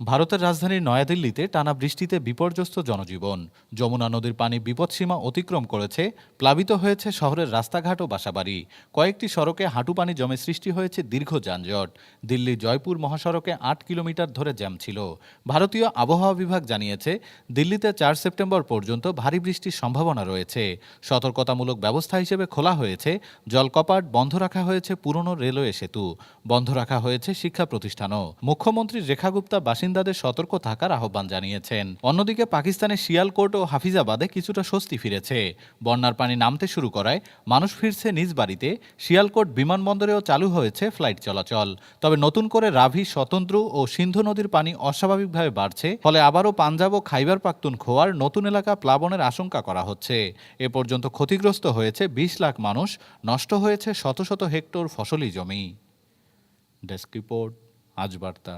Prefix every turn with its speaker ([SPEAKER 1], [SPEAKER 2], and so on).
[SPEAKER 1] ভারতের রাজধানী নয়াদিল্লিতে টানা বৃষ্টিতে বিপর্যস্ত জনজীবন। যমুনা নদীর পানি বিপদসীমা অতিক্রম করেছে, প্লাবিত হয়েছে শহরের রাস্তাঘাট ও বাসাবাড়ি। কয়েকটি সড়কে হাঁটু পানি জমে সৃষ্টি হয়েছে দীর্ঘ যানজট। দিল্লি জয়পুর মহাসড়কে আট কিলোমিটার ধরে জ্যাম ছিল। ভারতীয় আবহাওয়া বিভাগ জানিয়েছে, দিল্লিতে চার সেপ্টেম্বর পর্যন্ত ভারী বৃষ্টির সম্ভাবনা রয়েছে। সতর্কতামূলক ব্যবস্থা হিসেবে খোলা হয়েছে, জলকপাট বন্ধ রাখা হয়েছে পুরনো রেলওয়ে সেতু। বন্ধ রাখা হয়েছে শিক্ষা প্রতিষ্ঠানও। মুখ্যমন্ত্রী রেখা গুপ্তা বাসিন্দাদের সতর্ক থাকার আহ্বান জানিয়েছেন। অন্যদিকে পাকিস্তানের শিয়ালকোট ও হাফিজাবাদে কিছুটা স্বস্তি ফিরেছে। বন্যার পানি নামতে শুরু করায় মানুষ ফিরছে নিজ বাড়িতে। শিয়ালকোট বিমানবন্দরেও চালু হয়েছে ফ্লাইট চলাচল। তবে নতুন করে রাভি, স্বতন্ত্র ও সিন্ধু নদীর পানি অস্বাভাবিকভাবে বাড়ছে। ফলে আবারও পাঞ্জাব ও খাইবার খোয়ার নতুন এলাকা প্লাবনের আশঙ্কা করা হচ্ছে। এ পর্যন্ত ক্ষতিগ্রস্ত হয়েছে বিশ লাখ মানুষ, নষ্ট হয়েছে শত শত হেক্টর ফসলি জমি। ডেস্ক রিপোর্ট, আজ বার্তা।